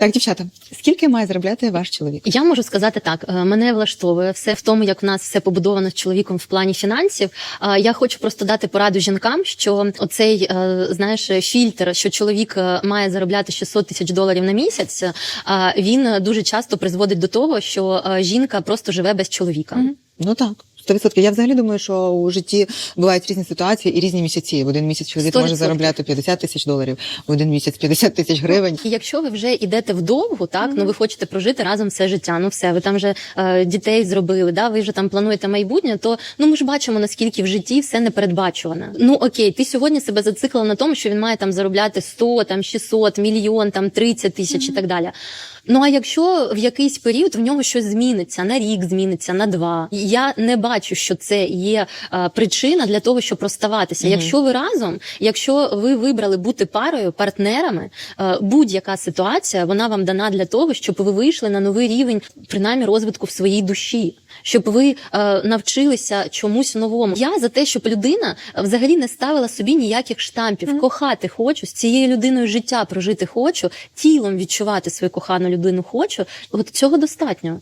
Так, дівчата, скільки має заробляти ваш чоловік? Я можу сказати так: е, мене влаштовує все в тому, як в нас все побудовано з чоловіком в плані фінансів. Е, Я хочу просто дати пораду жінкам, що оцей е, знаєш фільтр, що чоловік має заробляти 600 тисяч доларів на місяць. Він дуже часто призводить до того, що жінка просто живе без чоловіка. Ну так. 100%. Я взагалі думаю, що у житті бувають різні ситуації і різні місяці. В один місяць чоловік може 100%. заробляти 50 тисяч доларів, в один місяць 50 тисяч гривень. І якщо ви вже йдете вдовгу, так ну ви хочете прожити разом все життя. Ну все, ви там вже е, дітей зробили, да, ви вже там плануєте майбутнє, то ну ми ж бачимо наскільки в житті все непередбачуване. Ну окей, ти сьогодні себе зациклила на тому, що він має там заробляти 100, там 600, мільйон, там 30 тисяч і так далі. Ну а якщо в якийсь період в нього щось зміниться, на рік зміниться, на два, я не бачу, що це є е, причина для того, щоб розставатися. Якщо ви разом, якщо ви вибрали бути парою, партнерами, е, будь-яка ситуація вона вам дана для того, щоб ви вийшли на новий рівень, принаймні розвитку в своїй душі, щоб ви е, навчилися чомусь новому. Я за те, щоб людина взагалі не ставила собі ніяких штампів. Кохати хочу з цією людиною життя прожити хочу, тілом відчувати свою кохану людину хочу. От цього достатньо.